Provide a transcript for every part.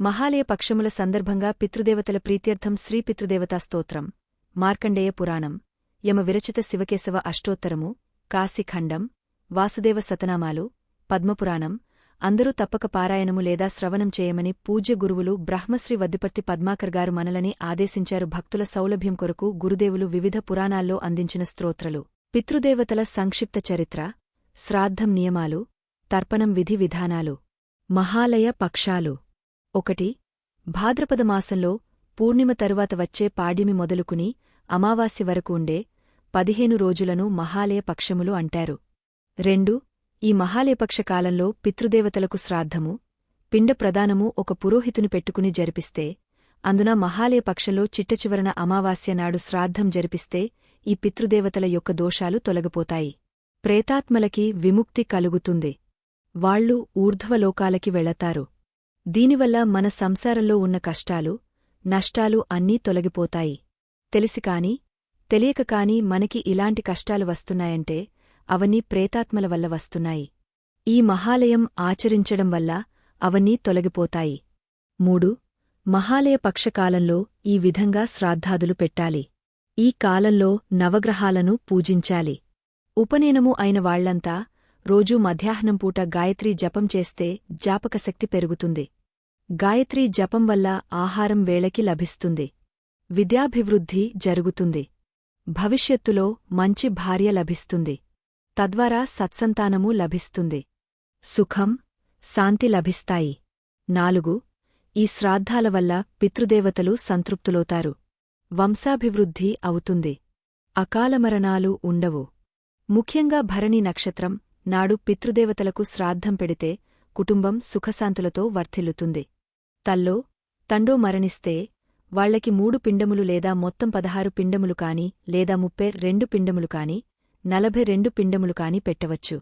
మహాలయ పక్షముల సందర్భంగా పితృదేవతల ప్రీత్యర్థం శ్రీ పితృదేవతా స్తోత్రం. మార్కండేయ పురాణం. యమ విరచిత శివకేశవ అష్టోత్తరము. కాశీఖండం వాసుదేవ సతనామాలు. పద్మపురాణం. అందరూ తప్పక పారాయణము లేదా శ్రవణం చేయమని పూజ్య గురువులు బ్రహ్మశ్రీ వద్దిపర్తి పద్మాకర్ గారు మనలని ఆదేశించారు భక్తుల సౌలభ్యం కొరకు గురుదేవులు వివిధ పురాణాల్లో అందించిన స్తోత్రలు. పితృదేవతల సంక్షిప్త చరిత్ర. శ్రాద్ధం నియమాలు. తర్పణం విధి విధానాలు. మహాలయ పక్షాలు. ఒకటి భాద్రపద మాసంలో పూర్ణిమ తరువాత వచ్చే పాడ్యమి మొదలుకుని అమావాస్య వరకు ఉండే పదిహేను రోజులను మహాలయ పక్షములు అంటారు. రెండు ఈ మహాలయపక్ష కాలంలో పితృదేవతలకు శ్రాద్ధము పిండ ప్రదానము ఒక పురోహితుని పెట్టుకుని జరిపిస్తే అందున మహాలయ పక్షంలో చిట్టచివరన అమావాస్య నాడు శ్రాద్ధం జరిపిస్తే ఈ పితృదేవతల యొక్క దోషాలు తొలగిపోతాయి. ప్రేతాత్మలకి విముక్తి కలుగుతుంది. వాళ్ళు ఊర్ధ్వలోకాలకి వెళతారు. దీనివల్ల మన సంసారంలో ఉన్న కష్టాలు నష్టాలు అన్నీ తొలగిపోతాయి. తెలిసికాని తెలియక కాని మనకి ఇలాంటి కష్టాలు వస్తున్నాయంటే అవన్నీ ప్రేతాత్మల వల్ల వస్తున్నాయి. ఈ మహాలయం ఆచరించడం వల్ల అవన్నీ తొలగిపోతాయి. మూడు మహాలయ పక్షకాలంలో ఈ విధంగా శ్రాద్ధాదులు పెట్టాలి. ఈ కాలంలో నవగ్రహాలను పూజించాలి. ఉపనయనము అయిన వాళ్ళంతా రోజూ మధ్యాహ్నం పూట గాయత్రీ జపం చేస్తే జాపకశక్తి పెరుగుతుంది. గాయత్రీ జపం వల్ల ఆహారం వేళకి లభిస్తుంది. విద్యాభివృద్ధి జరుగుతుంది. భవిష్యత్తులో మంచి భార్య లభిస్తుంది. తద్వారా సత్సంతానము లభిస్తుంది. సుఖం శాంతి లభిస్తాయి. నాలుగు ఈ శ్రాద్ధాల వల్ల పితృదేవతలు సంతృప్తులవుతారు. వంశాభివృద్ధి అవుతుంది. అకాలమరణాలు ఉండవు. ముఖ్యంగా భరణి నక్షత్రం నాడు పితృదేవతలకు శ్రాద్ధం పెడితే కుటుంబం సుఖశాంతులతో వర్ధిల్లుతుంది. తల్లో తండో మరణిస్తే వాళ్ళకి మూడు పిండములు లేదా మొత్తం పదహారు పిండములు కాని లేదా ముప్పై రెండు పిండములు కాని నలభై రెండు పిండములు కాని పెట్టవచ్చు.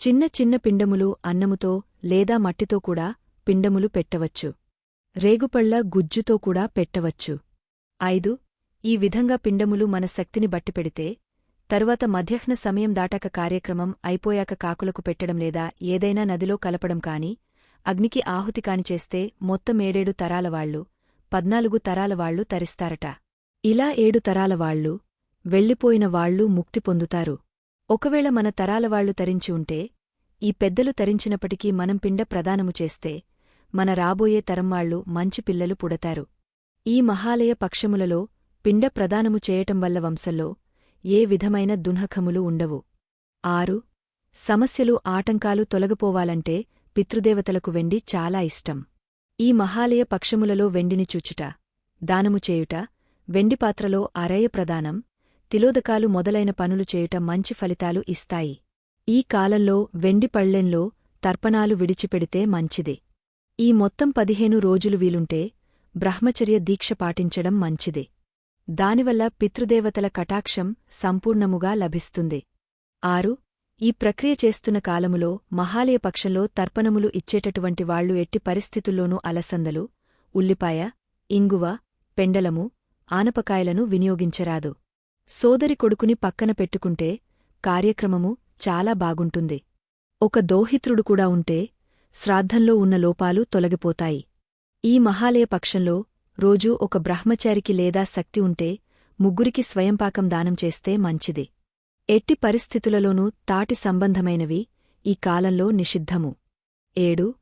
చిన్న చిన్న పిండములు అన్నముతో లేదా మట్టితో కూడా పిండములు పెట్టవచ్చు. రేగుపళ్ళ గుజ్జుతో కూడా పెట్టవచ్చు. ఐదు ఈ విధంగా పిండములు మన శక్తిని బట్టి పెడితే తరువాత మధ్యాహ్న సమయం దాటాక కార్యక్రమం అయిపోయాక కాకులకు పెట్టడం లేదా ఏదైనా నదిలో కలపడం కాని అగ్నికి ఆహుతి కాని చేస్తే మొత్తం ఏడేడు తరాలవాళ్ళు పద్నాలుగు తరాలవాళ్ళు తరిస్తారట. ఇలా ఏడు తరాలవాళ్ళు వెళ్ళిపోయిన వాళ్ళు ముక్తి పొందుతారు. ఒకవేళ మన తరాలవాళ్ళు తరించి ఉంటే ఈ పెద్దలు తరించినప్పటికీ మనం పిండ ప్రదానము చేస్తే మన రాబోయే తరంవాళ్ళు మంచి పిల్లలు పుడతారు. ఈ మహాలయ పక్షములలో పిండ ప్రదానము చేయటం వల్ల వంశంలో ఏ విధమైన దునఖములు ఉండవు. ఆరు సమస్యలు ఆటంకాలు తొలగిపోవాలంటే పితృదేవతలకు వెండి చాలా ఇష్టం. ఈ మహాలయ పక్షములలో వెండిని చూచుట దానము చేయుట వెండిపాత్రలో అరయ ప్రదానం తిలోదకాలు మొదలైన పనులు చేయుట మంచి ఫలితాలు ఇస్తాయి. ఈ కాలంలో వెండి పళ్ళెంలో తర్పణాలు విడిచిపెడితే మంచిది. ఈ మొత్తం పదిహేను రోజులు వీలుంటే బ్రహ్మచర్య దీక్ష పాటించడం మంచిది. దానివల్ల పితృదేవతల కటాక్షం సంపూర్ణముగా లభిస్తుంది. ఆరు ఈ ప్రక్రియ చేస్తున్న కాలములో మహాలయ పక్షంలో తర్పణములు ఇచ్చేటటువంటి వాళ్ళు ఎట్టి పరిస్థితుల్లోనూ అలసందలు ఉల్లిపాయ ఇంగువ పెండలము ఆనపకాయలను వినియోగించరాదు. సోదరి కొడుకుని పక్కన పెట్టుకుంటే కార్యక్రమము చాలా బాగుంటుంది. ఒక దోహిత్రుడు కూడా ఉంటే శ్రాద్ధంలో ఉన్న లోపాలు తొలగిపోతాయి. ఈ మహాలయ పక్షంలో రోజూ ఒక బ్రహ్మచారికి లేదా శక్తి ఉంటే ముగ్గురికి స్వయంపాకం దానం చేస్తే మంచిది. ఎట్టి పరిస్థితులలోనూ తాటి సంబంధమైనవి ఈ కాలంలో నిషిద్ధము. ఏడు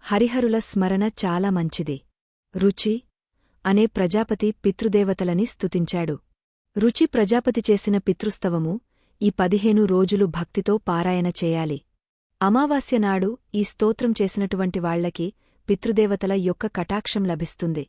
హరిహరుల స్మరణ చాలా మంచిది. రుచి అనే ప్రజాపతి పితృదేవతలని స్తుతించాడు. రుచి ప్రజాపతి చేసిన పితృస్తవము ఈ పదిహేను రోజులు భక్తితో పారాయణ చేయాలి. అమావాస్య నాడు ఈ స్తోత్రం చేసినటువంటి వాళ్ళకి పితృదేవతల యొక్క కటాక్షం లభిస్తుంది.